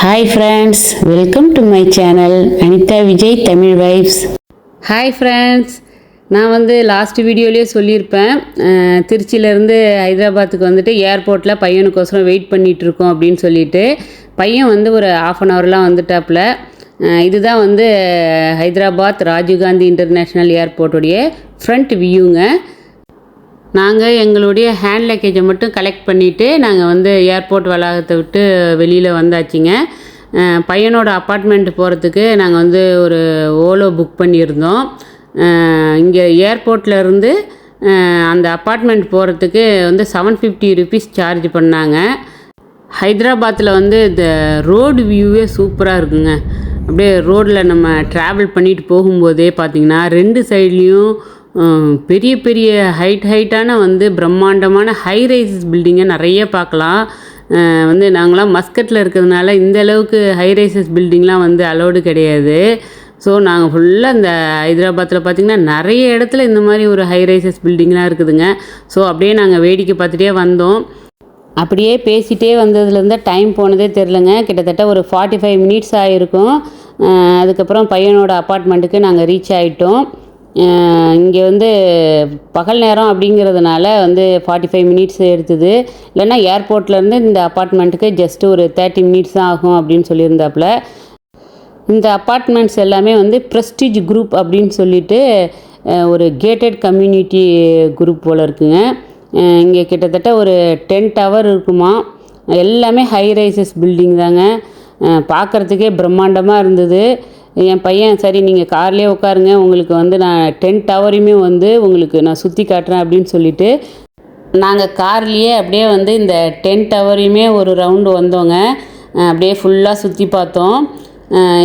Hi friends welcome to my channel Anitha Vijay Tamil vibes hi friends நான் வந்து last வீடியோலேயே சொல்லியிருப்பேன். திருச்சியிலேருந்து ஹைதராபாத்துக்கு வந்துட்டு ஏர்போர்ட்டில் பையனுக்கோசரம் வெயிட் பண்ணிகிட்ருக்கோம் அப்படின்னு சொல்லிட்டு பையன் வந்து ஒரு ஆஃப் அன் ஹவர்லாம் வந்துட்டாப்புல. இதுதான் வந்து ஹைதராபாத் ராஜீவ்காந்தி இன்டர்நேஷ்னல் ஏர்போர்ட்டுடைய ஃப்ரண்ட் வியூங்க நாங்கள் எங்களுடைய ஹேண்ட் லக்கேஜை மட்டும் கலெக்ட் பண்ணிவிட்டு நாங்கள் வந்து ஏர்போர்ட் வளாகத்தை விட்டு வெளியில் வந்தாச்சுங்க. பையனோட அப்பார்ட்மெண்ட் போகிறதுக்கு நாங்கள் வந்து ஒரு ஓலோ புக் பண்ணியிருந்தோம். இங்கே ஏர்போர்ட்டில் இருந்து அந்த அப்பார்ட்மெண்ட் போகிறதுக்கு வந்து செவன் ஃபிஃப்டி ருபீஸ் சார்ஜ் பண்ணாங்க. ஹைதராபாத்தில் வந்து இந்த ரோடு வியூவே சூப்பராக இருக்குங்க. அப்படியே ரோட்டில் நம்ம ட்ராவல் பண்ணிட்டு போகும்போதே பார்த்திங்கன்னா ரெண்டு சைட்லேயும் பெரிய பெரிய ஹைட் ஹைட்டான வந்து பிரம்மாண்டமான ஹை ரைஸ் பில்டிங்கை நிறைய பார்க்கலாம். வந்து நாங்களாம் மஸ்கட்டில் இருக்கிறதுனால இந்த அளவுக்கு ஹை ரைசஸ் பில்டிங்லாம் வந்து அலோடு கிடையாது. ஸோ நாங்கள் ஃபுல்லாக இந்த ஹைதராபாத்தில் பார்த்திங்கன்னா நிறைய இடத்துல இந்த மாதிரி ஒரு ஹை ரைசஸ் பில்டிங்லாம் இருக்குதுங்க. ஸோ அப்படியே நாங்கள் வேடிக்கை பார்த்துட்டே வந்தோம். அப்படியே பேசிகிட்டே வந்ததுலேருந்து டைம் போனதே தெரிலங்க கிட்டத்தட்ட ஒரு ஃபார்ட்டி ஃபைவ் மினிட்ஸ் ஆகிருக்கும் அதுக்கப்புறம் பையனோட அப்பார்ட்மெண்ட்டுக்கு நாங்கள் ரீச் ஆகிட்டோம் இங்கே வந்து பகல் நேரம் அப்படிங்கிறதுனால வந்து ஃபார்ட்டி ஃபைவ் மினிட்ஸ் எடுத்தது. இல்லைன்னா ஏர்போர்ட்லேருந்து இந்த அப்பார்ட்மெண்ட்டுக்கு ஜஸ்ட்டு ஒரு தேர்ட்டி மினிட்ஸ் தான் ஆகும் அப்படின்னு சொல்லியிருந்தாப்புல. இந்த அப்பார்ட்மெண்ட்ஸ் எல்லாமே வந்து ப்ரெஸ்டீஜ் குரூப் அப்படின்னு சொல்லிட்டு ஒரு கேட்டட் கம்யூனிட்டி குரூப் போல் இருக்குங்க. இங்கே கிட்டத்தட்ட ஒரு டென் டவர் இருக்குமா? எல்லாமே ஹை ரைசஸ் பில்டிங் தாங்க பார்க்குறதுக்கே பிரம்மாண்டமாக இருந்தது. என் பையன் சரி நீங்கள் கார்லேயே உட்காருங்க. உங்களுக்கு வந்து நான் டென் டவரையுமே வந்து உங்களுக்கு நான் சுற்றி காட்டுறேன் அப்படின்னு சொல்லிட்டு நாங்கள் கார்லேயே அப்படியே வந்து இந்த டென் டவரையுமே ஒரு ரவுண்டு வந்தோங்க. அப்படியே ஃபுல்லாக சுற்றி பார்த்தோம்.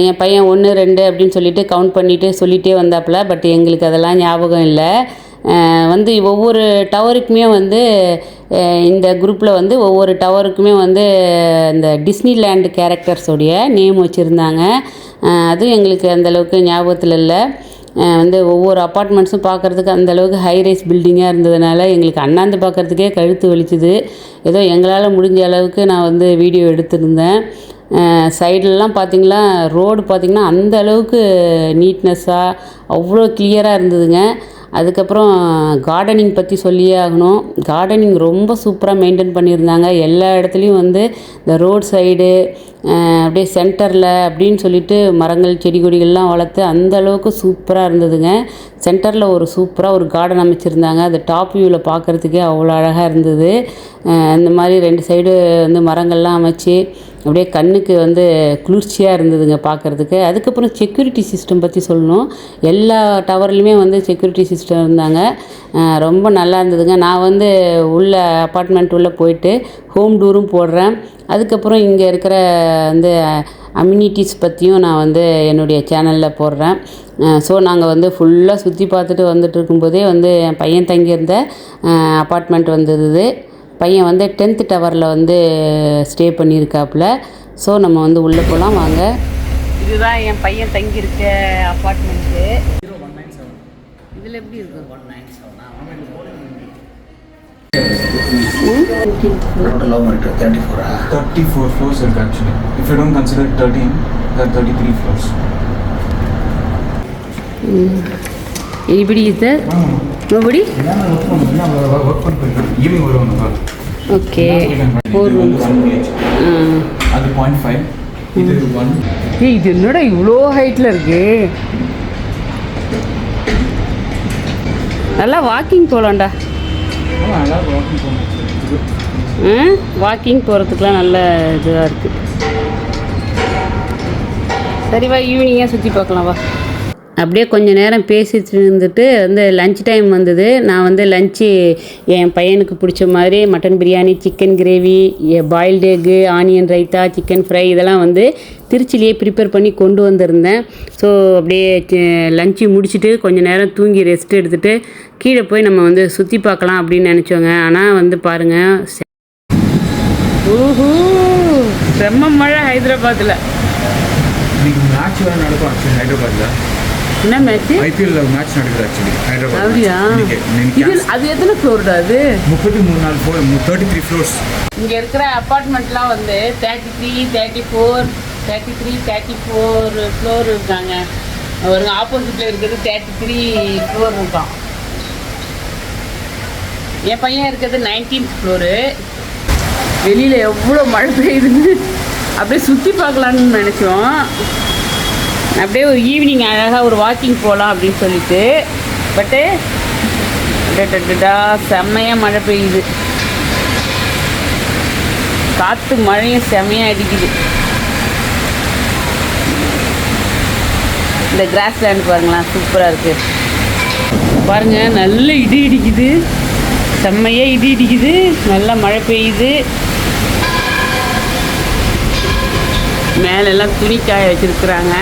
என் பையன் ஒன்று ரெண்டு அப்படின்னு சொல்லிட்டு கவுண்ட் பண்ணிவிட்டு சொல்லிகிட்டே வந்தாப்புல பட் எங்களுக்கு அதெல்லாம் ஞாபகம் இல்லை. வந்து ஒவ்வொரு டவருக்குமே வந்து இந்த குரூப்பில் வந்து ஒவ்வொரு டவருக்குமே வந்து இந்த டிஸ்னி லேண்ட் கேரக்டர்ஸோடைய நேம் வச்சுருந்தாங்க. அதுவும் எங்களுக்கு அந்தளவுக்கு ஞாபகத்தில் இல்லை. வந்து ஒவ்வொரு அப்பார்ட்மெண்ட்ஸும் பார்க்குறதுக்கு அந்தளவுக்கு ஹை ரைஸ் பில்டிங்காக இருந்ததுனால எங்களுக்கு அண்ணாந்து பார்க்குறதுக்கே கழுத்து வலிச்சுது. ஏதோ எங்களால் முடிஞ்ச அளவுக்கு நான் வந்து வீடியோ எடுத்திருந்தேன். சைட்லலாம் பார்த்திங்களா ரோடு பார்த்திங்கன்னா அந்த அளவுக்கு நீட்னஸ்ஸாக அவ்வளோ கிளியராக இருந்ததுங்க. அதுக்கப்புறம் கார்டனிங் பற்றி சொல்லியே ஆகணும். கார்டனிங் ரொம்ப சூப்பராக மெயின்டைன் பண்ணியிருந்தாங்க. எல்லா இடத்துலையும் வந்து இந்த ரோட் சைடு அப்படியே சென்டரில் அப்படின்னு சொல்லிட்டு மரங்கள் செடி கொடிகள்லாம் வளர்த்து அந்த அளவுக்கு சூப்பராக இருந்ததுங்க. சென்டரில் ஒரு சூப்பராக ஒரு கார்டன் அமைச்சிருந்தாங்க. அது டாப் வியூவில் பார்க்குறதுக்கே அவ்வளோ அழகாக இருந்தது. இந்த மாதிரி ரெண்டு சைடு வந்து மரங்கள்லாம் அமைச்சு அப்படியே கண்ணுக்கு வந்து குளிர்ச்சியாக இருந்ததுங்க பார்க்குறதுக்கு அதுக்கப்புறம் செக்யூரிட்டி சிஸ்டம் பற்றி சொல்லணும். எல்லா டவர்லையுமே வந்து செக்யூரிட்டி சிஸ்டம் இருந்தாங்க. ரொம்ப நல்லா இருந்ததுங்க. நான் வந்து உள்ள அப்பார்ட்மெண்ட் உள்ளே போயிட்டு ஹோம் டூரும் போடுறேன். அதுக்கப்புறம் இங்கே இருக்கிற வந்து அம்யூனிட்டிஸ் பற்றியும் நான் வந்து என்னுடைய சேனலில் போடுறேன். ஸோ நாங்கள் வந்து ஃபுல்லாக சுற்றி பார்த்துட்டு வந்துட்டு இருக்கும்போதே வந்து என் பையன் தங்கியிருந்த அப்பார்ட்மெண்ட் வந்தது பையன் வந்து டென்த்து டவரில் வந்து ஸ்டே பண்ணியிருக்காப்புல ஸோ நம்ம வந்து உள்ளே போகலாம் வாங்க இதுதான் என் பையன் தங்கியிருக்க அப்பார்ட்மெண்ட்டு இதில் எப்படி இருக்கும் Total how many? 34 ah? 34 floors are actually. If you don't consider 13, there are 33 floors. எப்படி இது எப்படி ஒர்க் பண்ணிருக்கேன் வருவாங்க ஓகே ஃபோர் ரூம்ஸ் அது பாயிண்ட் ஃபைவ் இது ஒன் ஏய் இது என்னடா இவ்வளோ ஹைட்டில் இருக்கு? நல்லா வாக்கிங் போகலாம்டா நல்லா வாக்கிங் போகிறதுக்குலாம் நல்ல இதுவாக இருக்குது சரி வா ஈவினிங்காக சுற்றி பார்க்கலாம் வா. அப்படியே கொஞ்ச நேரம் பேசிட்டு இருந்துட்டு வந்து லஞ்ச் டைம் வந்தது. நான் வந்து லஞ்சு என் பையனுக்கு பிடிச்ச மாதிரி mutton biryani chicken gravy boiled egg onion raita chicken fry இதெல்லாம் வந்து திருச்சிலேயே ப்ரிப்பேர் பண்ணி கொண்டு வந்திருந்தேன். ஸோ அப்படியே லஞ்சு முடிச்சுட்டு கொஞ்ச நேரம் தூங்கி ரெஸ்ட் எடுத்துகிட்டு கீழே போய் நம்ம வந்து சுற்றி பார்க்கலாம் அப்படின்னு நினச்சோங்க. ஆனால் வந்து பாருங்கள் ஊஹூ செம்ம மழை ஹைதராபாத்தில் இன்னைக்கு மேட்ச் வேறு நடக்கும் ஹைதராபாத்தில் என்ன மேட்ச்சு ஐபிஎல் மேட்ச் நடக்குது ஆக்சுவலி ஹைதராபாத் அப்படியா? இது அது எத்தனை ஃப்ளோர்டா அது? முப்பத்தி மூணு நாள் ஃபோர் தேர்ட்டி த்ரீ ஃப்ளோர்ஸ் இங்கே இருக்கிற அப்பார்ட்மெண்ட்லாம் வந்து thirty three thirty four thirty three thirty four floor இருக்காங்க. ஒரு ஆப்போசிட்டில் இருக்கிறது தேர்ட்டி த்ரீ ஃப்ளோர் இருக்கான். என் பையன் இருக்கிறது நைன்டீன்த் ஃப்ளோரு வெளியில் எவ்வளோ மழை பெய்யுதுன்னு. அப்படியே சுற்றி பார்க்கலான்னு நினச்சோம். அப்படியே ஒரு ஈவினிங் அழகாக ஒரு வாக்கிங் போகலாம் அப்படின்னு சொல்லிட்டு பட்டு டா செம்மையாக மழை பெய்யுது. காற்று மழையும் செம்மையாக அடிக்குது. இந்த கிராஸ் லேண்ட் பாருங்களேன் சூப்பராக இருக்குது பாருங்கள் நல்ல இடி இடிக்குது செம்மையாக இடி இடிக்குது நல்லா மழை பெய்யுது. மேலெல்லாம் துணி காய வச்சுருக்குறாங்க.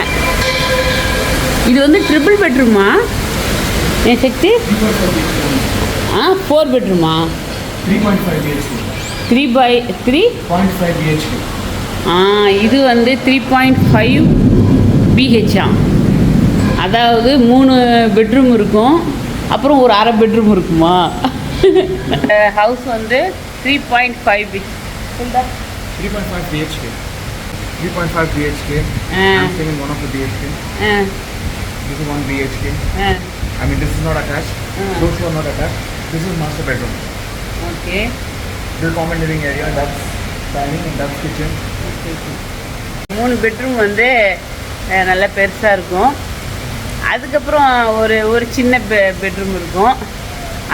இது வந்து ட்ரிபிள் பெட்ரூமா என் சக்தி? ஆ four பெட்ரூமா three point five BHK three by three point five BHK ஆ இது வந்து த்ரீ பாயிண்ட் ஃபைவ் பிஹெச்ஆ அதாவது மூணு பெட்ரூம் இருக்கும். அப்புறம் ஒரு அரை பெட்ரூம் இருக்குமா? ஹவுஸ் வந்து three point five B three point five BHK three point five BHK ah. I'm staying This is one BHK. ஆ I mean, this is not attached. Ah. Those two are not attached. This is master bedroom. Okay This is common living area. That's dining and that's kitchen. மூணு bedroom வந்து நல்லா பெருசாக இருக்கும் அதுக்கப்புறம் ஒரு ஒரு சின்ன பெ பெட்ரூம் இருக்கும்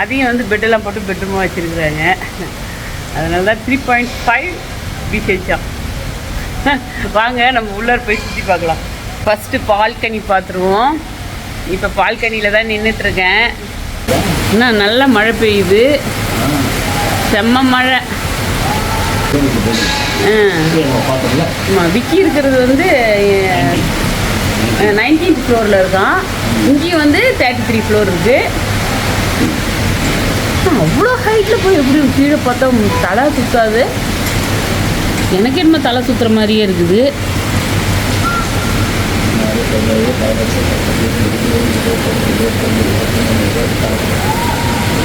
அதையும் வந்து பெட்டெல்லாம் போட்டு பெட்ரூமாக வச்சுருக்குறாங்க அதனால தான் த்ரீ பாயிண்ட் ஃபைவ் பிஹெச்ஆ வாங்க நம்ம உள்ளார போய் சுற்றி பார்க்கலாம் ஃபஸ்ட்டு பால்கனி பார்த்துருவோம் இப்போ பால்கனியில் தான் நின்றுட்டுருக்கேன் இன்னும் நல்ல மழை பெய்யுது. செம்ம மழை. ஆ. ஆமாம் விக்கி இருக்கிறது வந்து நைன்டீன்த் ஃப்ளோரில் இருக்கான். இங்கேயும் வந்து தேர்ட்டி த்ரீ ஃப்ளோர் இருக்குது அவ்வளோ ஹைட்டில் போய் எப்படி கீழே பார்த்தா தலை சுற்றாது எனக்கு என்னமோ தலை சுற்றுற மாதிரியே இருக்குது.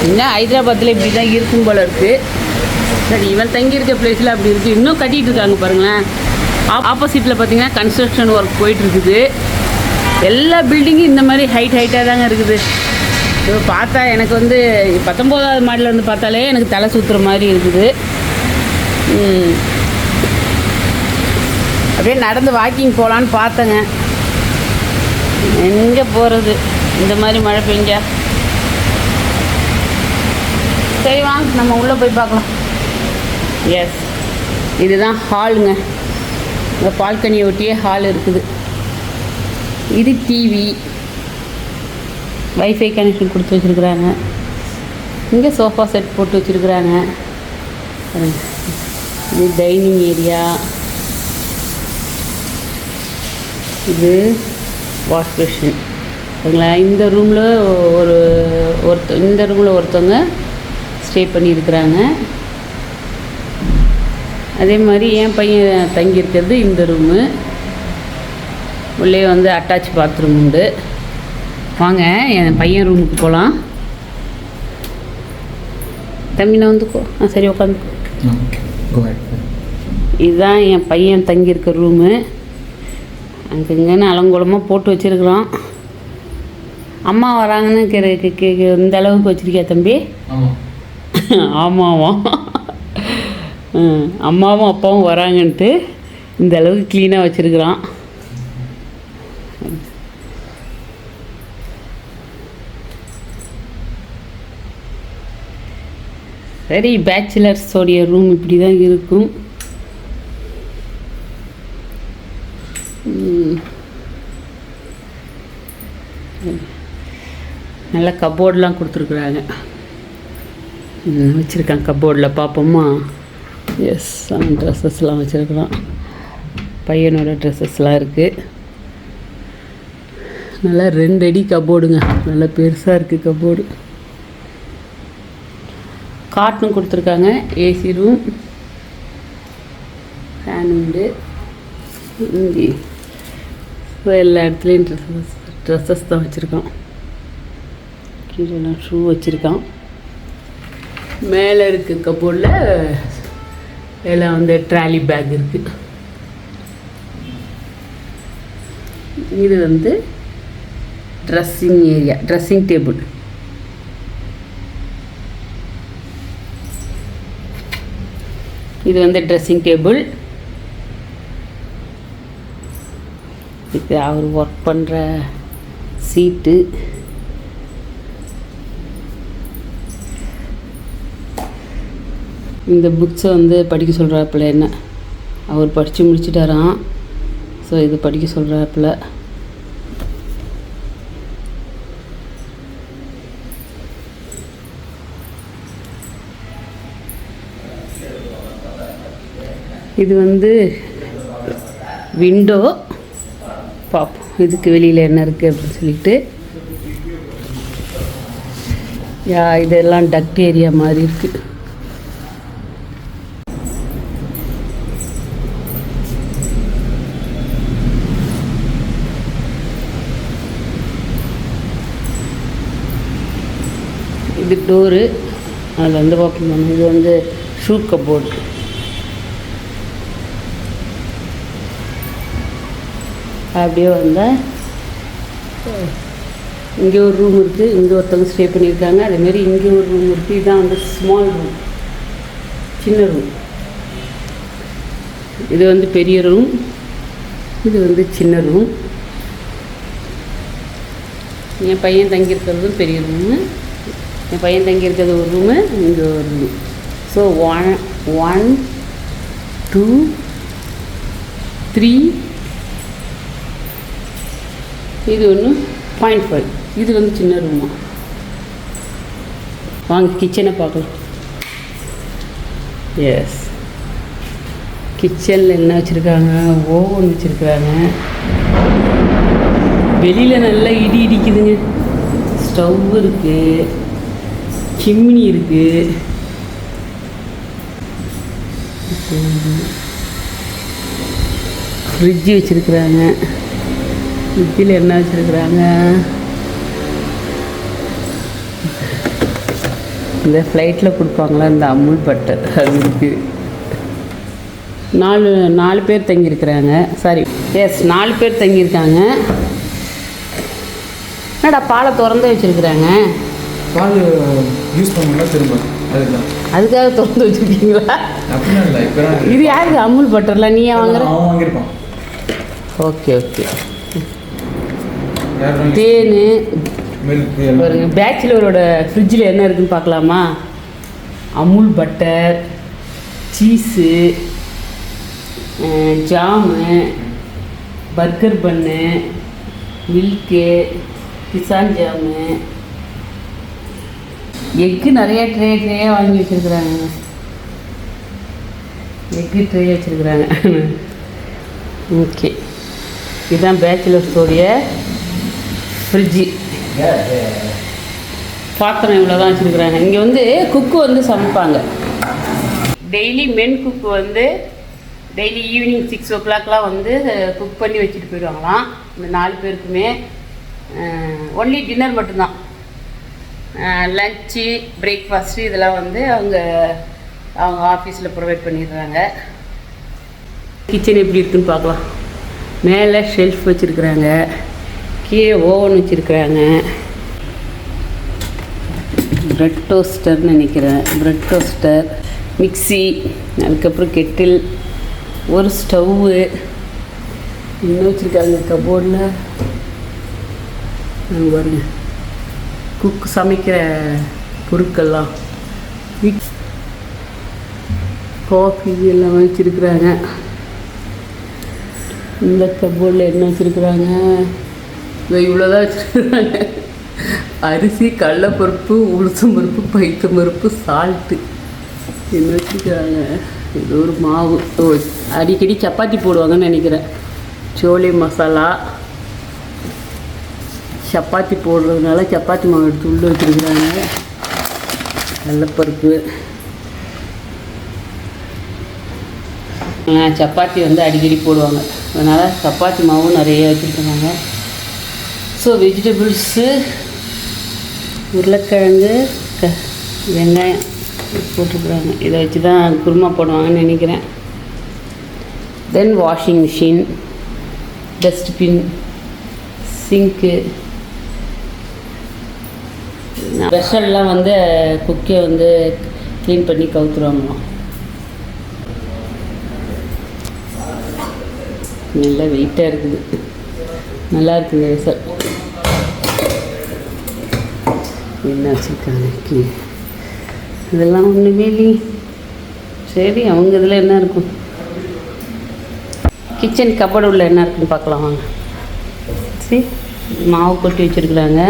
என்ன? ஹைதராபாத்தில் இப்படி தான் இருக்கும் போல இருக்குது சரி இவன் தங்கியிருக்க பிளேஸில் அப்படி இருக்குது இன்னும் கட்டிகிட்டு இருக்காங்க பாருங்களேன். ஆப்போசிட்டில் பார்த்தீங்கன்னா கன்ஸ்ட்ரக்ஷன் ஒர்க் போயிட்டு இருக்குது. எல்லா பில்டிங்கும் இந்த மாதிரி ஹைட் ஹைட்டாக தாங்க இருக்குது. இப்போ பார்த்தா எனக்கு வந்து பத்தொம்போதாவது மாடியில் இருந்து பார்த்தாலே எனக்கு தலை சுற்றுற மாதிரி இருக்குது. அப்படியே நடந்து வாக்கிங் போகலான்னு பார்த்தேங்க. எங்கே போகிறது இந்த மாதிரி மழை பெஞ்சா. சரி வாங்க நம்ம உள்ளே போய் பார்க்கலாம். எஸ் இதுதான் ஹாலுங்க. இந்த பால்கனியை ஒட்டியே ஹால் இருக்குது. இது டிவி வைஃபை கனெக்ஷன் கொடுத்து வச்சுருக்குறாங்க. இங்கே சோஃபா செட் போட்டு வச்சுருக்குறாங்க. இது டைனிங் ஏரியா இது வாஷ் பேஷன் சரிங்களா இந்த ரூமில் ஒரு ஒருத்த இந்த ரூமில் ஒருத்தவங்க ஸ்டே பண்ணியிருக்கிறாங்க. அதே மாதிரி என் பையன் தங்கியிருக்கிறது இந்த ரூமு உள்ளே வந்து அட்டாச் பாத்ரூம் உண்டு. வாங்க என் பையன் ரூமுக்கு போகலாம் தம்பி நான் வந்துக்கோ ஆ சரி உட்காந்து. இதுதான் என் பையன் தங்கியிருக்க ரூமு அங்கங்கன்னு அலங்கோலமாக போட்டு வச்சுருக்குறோம். அம்மா வராங்கன்னு கே இந்த அளவுக்கு வச்சுருக்கியா தம்பி? ஆமாம் ஆமாவா? ம், அம்மாவும் அப்பாவும் வராங்கன்ட்டு இந்த அளவுக்கு க்ளீனாக வச்சுருக்குறான் சரி பேச்சுலர்ஸோடைய ரூம் இப்படி தான் இருக்கும் ம். நல்ல கபோர்டெலாம் கொடுத்துருக்குறாங்க. வச்சுருக்காங்க கபோர்டில் பார்ப்போமா எஸ் அவன் ட்ரெஸ்ஸஸ்லாம் வச்சுருக்குறான் பையனோட ட்ரெஸ்ஸஸ்லாம் இருக்குது நல்லா ரெண்டு அடி கபோர்டுங்க நல்லா பெருசாக இருக்குது கபோர்டு காட்டும் கொடுத்துருக்காங்க. ஏசி ரூம் ஃபேன் உண்டு. இங்கே எல்லா இடத்துலையும் ட்ரெஸ்ஸஸ் ட்ரெஸ்ஸஸ் தான் வச்சுருக்கோம். கீழெல்லாம் ஷூ வச்சுருக்கான். மேலே இருக்க கபோர்டில் எல்லாம் வந்து ட்ராலி பேக் இருக்குது இது வந்து ட்ரெஸ்ஸிங் ஏரியா ட்ரெஸ்ஸிங் டேபிள். இது வந்து ட்ரெஸ்ஸிங் டேபிள். இது அவர் ஒர்க் பண்ணுற சீட்டு. இந்த புக்ஸை வந்து படிக்க சொல்கிறாப்புல என்ன? அவர் படித்து முடிச்சிட்டாராம். ஸோ இது படிக்க சொல்கிறாப்புல இது வந்து விண்டோ பார்ப்போம் இதுக்கு வெளியில் என்ன இருக்குது அப்படின்னு சொல்லிட்டு. யா இதெல்லாம் டக்ட் ஏரியா மாதிரி இருக்குது இது டோரு அதில் வந்து ஓப்பன் பண்ணணும். இது வந்து ஷூ கபோர்டு அப்படியே வந்தால் இங்கே ஒரு ரூம் இருக்குது இங்கே ஒருத்தவங்க ஸ்டே பண்ணியிருக்காங்க. அதேமாரி இங்கே ஒரு ரூம் இருக்குது இதுதான் வந்து ஸ்மால் ரூம் சின்ன ரூம் இது வந்து பெரிய ரூம் இது வந்து சின்ன ரூம் என் பையன் தங்கியிருக்கிறதும் பெரிய ரூமு என் பையன் தங்கியிருக்கிறது ஒரு ரூமு இங்கே ஒரு room so one one two three இது ஒன்று பாயிண்ட் ஃபைவ் இது வந்து சின்ன ரூமா வாங்க கிச்சனை பார்க்கலாம். எஸ் கிச்சனில் என்ன வச்சுருக்காங்க? ஓவன் வச்சுருக்காங்க. வெளியில் நல்லா இடி இடிக்குதுங்க. ஸ்டவ் இருக்குது சிம்னி இருக்குது ஃப்ரிட்ஜு வச்சுருக்குறாங்க. ஃப்ரிட்ஜில் என்ன வச்சுருக்குறாங்க? இந்த ஃப்ளைட்டில் கொடுப்பாங்களா? இந்த அமுல் பட்டர் அது இருக்குது நாலு நாலு பேர் தங்கியிருக்கிறாங்க. சாரி எஸ் நாலு பேர் தங்கியிருக்காங்க. என்னடா பாலை திறந்து வச்சுருக்குறாங்க. பால் யூஸ் பண்ணணும்னா திரும்ப? அதுதான் அதுக்காக திறந்து வச்சுருக்கீங்களா? அப்படிலாம் இல்லை இப்போ இது யாருக்கு? அமுல் பட்டர்லாம் நீயே வாங்குற? அவன் வாங்கியிருப்பான். Okay okay. தேன். பாருங்க பேச்சுலரோட ஃப்ரிட்ஜில் என்ன இருக்குன்னு பார்க்கலாமா? Amul butter cheese jam burger bun milk Kisan jam egg நிறைய ட்ரே ட்ரேயாக வாங்கி வச்சுருக்குறாங்க. எக்கு ட்ரே வச்சுருக்குறாங்க. ஓகே இதுதான் பேச்சுலர்ஸோடைய ஃப்ரிட்ஜி பாத்திரம் இவ்வளோ தான் வச்சுருக்குறாங்க. இங்கே வந்து குக்கு வந்து சமைப்பாங்க. டெய்லி மென் குக்கு வந்து டெய்லி ஈவினிங் சிக்ஸ் ஓ கிளாக்லாம் வந்து குக் பண்ணி வச்சுட்டு போயிடுவாங்களாம். இந்த நாலு பேருக்குமே. ஒன்லி டின்னர் மட்டும்தான். லஞ்சு பிரேக்ஃபாஸ்ட்டு இதெல்லாம் வந்து அவங்க அவங்க ஆஃபீஸில் ப்ரொவைட் பண்ணிடுறாங்க. கிச்சன் எப்படி இருக்குன்னு பார்க்கலாம். மேலே ஷெல்ஃப் வச்சுருக்குறாங்க. கீழே ஓவன் வச்சுருக்குறாங்க. ப்ரெட் டோஸ்டர்னு நினைக்கிறேன். ப்ரெட் டோஸ்டர் மிக்ஸி அதுக்கப்புறம் கெட்டில் ஒரு ஸ்டவ்வு இன்னும் வச்சுருக்காங்க கபோர்டில் பாருங்கள் குக் சமைக்கிற பொருட்கள்லாம். காஃபி எல்லாம் வச்சுருக்குறாங்க. இந்த கபோர்டில் என்ன வச்சுருக்குறாங்க? இதோ இவ்வளோதான் வச்சுருக்குறாங்க. அரிசி கடலப்பருப்பு உளுத்தம் பருப்பு பைத்தம் பருப்பு சால்ட்டு என்ன வச்சுருக்குறாங்க? இது ஒரு மாவு. ஓ அடிக்கடி சப்பாத்தி போடுவாங்கன்னு நினைக்கிறேன். சோளி மசாலா. சப்பாத்தி போடுறதுனால சப்பாத்தி மாவு எடுத்து உள்ளே வச்சுருக்குறாங்க. கடலைப்பருப்பு சப்பாத்தி வந்து அடிக்கடி போடுவாங்க. அதனால் சப்பாத்தி மாவும் நிறைய வச்சுருக்காங்க. ஸோ வெஜிடபிள்ஸு உருளைக்கிழங்கு க வெங்காயம் போட்டுருக்குறாங்க. இதை வச்சு தான் குருமா போடுவாங்கன்னு நினைக்கிறேன். Then washing machine dustbin sink ஸ்பெஷல்லாம் வந்து குக்கியை வந்து க்ளீன் பண்ணி கவுத்துருவாங்களாம் நல்லா வெயிட்டாக இருக்குது. நல்லா இருக்குது வெசல். என்ன வச்சுருக்காங்க இதெல்லாம் ஒன்றுமே இல்லையே. சரி அவங்க இதில் என்ன இருக்கும்? கிச்சன் கபோர்டு உள்ள என்ன இருக்குன்னு பார்க்கலாம் வாங்க. சரி மாவு கொட்டி வச்சுருக்குறாங்க.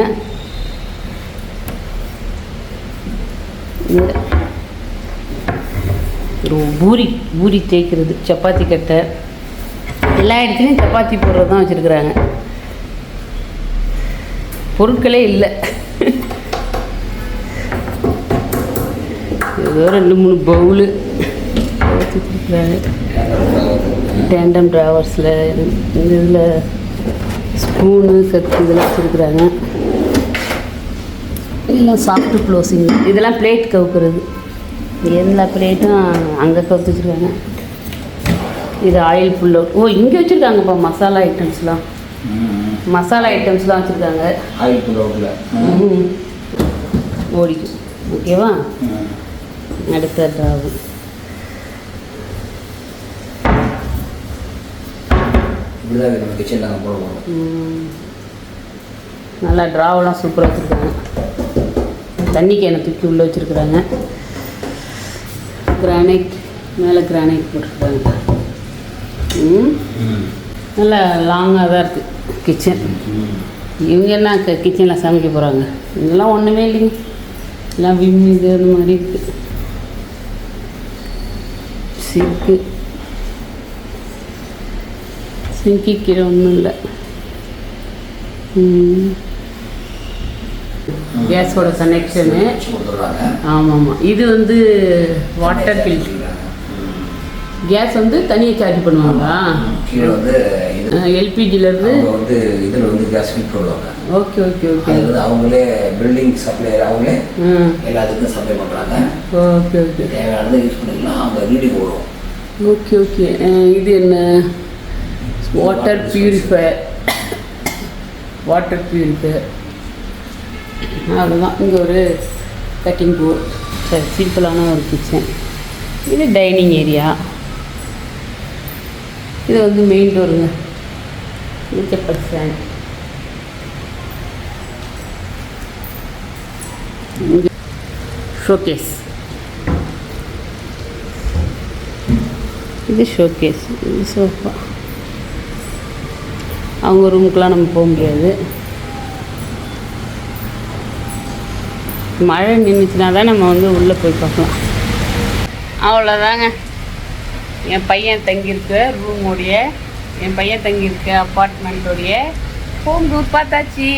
இந்த ஒரு பூரி பூரி தேய்க்கிறது சப்பாத்தி கட்டை. எல்லா இடத்துலையும் சப்பாத்தி போடுறது தான் வச்சுருக்குறாங்க. பொருட்களே இல்லை. ஏதோ ரெண்டு மூணு பவுலு. வச்சுருக்குறாங்க டேண்டம் ட்ராவர்ஸில் இந்த இதில் ஸ்பூனு கத்து இதெல்லாம் வச்சுருக்குறாங்க. இதெல்லாம் சாஃப்ட் க்ளோசிங் இதெல்லாம் பிளேட் கவுக்குறது. எல்லா பிளேட்டும் அங்கே கவுத்து வச்சுருக்காங்க. இது ஆயில் ஃபுல்லோ ஓ இங்கே வச்சுருக்காங்கப்பா மசாலா ஐட்டம்ஸ்லாம் மசாலா ஐட்டம்ஸ்லாம் வச்சுருக்காங்க. ஆயில் புல் அவுட்டில். ஓடிக்கும் ஓகேவா அடுத்த ட்ராவு இப்படி தான் நம்ம கிச்சனில் நாங்கள் போடுவோம் ம். நல்லா ட்ராவெல்லாம் சூப்பராக வச்சுருக்காங்க. தண்ணி கேனை தூக்கி உள்ளே வச்சுருக்குறாங்க. கிரானைட் மேலே கிரானைட் போட்டிருக்காங்க. நல்லா லாங்காக தான் இருக்குது கிச்சன் இவங்க என்ன கிச்சனில் சமைக்க போகிறாங்க இதெல்லாம் ஒன்றுமே இல்லைங்க. எல்லாம் விம் இது அந்த மாதிரி இருக்குது சிங்க்கு சிங்கி கீழே ஒன்றும் இல்லை. கேஸோட கனெக்ஷனு ஆமாம் ஆமாம். இது வந்து வாட்டர் ஃபில்ட்ரு கேஸ் வந்து தனியாக சார்ஜ் பண்ணுவாங்களா? கீழே வந்து எல்பிஜிலேருந்து வந்து இதில் வந்து கேஸ் ஃபில் பண்ணுவாங்க ஓகே ஓகே ஓகே அது அவங்களே பில்டிங் சப்ளையர் அவங்களே எல்லாத்துக்கும் சப்ளை பண்ணுறாங்க ஓகே ஓகே தேவையானதை யூஸ் பண்ணிக்கலாம். அவங்க ரீடிங் வரும் ஓகே ஓகே இது என்ன? வாட்டர் பியூரிஃபயர் வாட்டர் பியூரிஃபயர் அவ்வளோதான் இங்கே ஒரு கட்டிங் பூ சரி சிம்பிளான ஒரு கிச்சன் இது டைனிங் ஏரியா இது வந்து மெயின் டோருங்க இது செப்பல் ஸ்டாண்ட் ஷோகேஸ் இது ஷோகேஸ் இது சோஃபா அவங்க ரூமுக்கெலாம் நம்ம போக முடியாது. மழை நின்றுச்சுனா தான் நம்ம வந்து உள்ளே போய் பார்க்கலாம். அவ்வளோதாங்க. என் பையன் தங்கியிருக்க ரூமுடைய என் பையன் தங்கியிருக்க அப்பார்ட்மெண்ட்டோடைய ஹோம் டூர் பார்த்தாச்சு.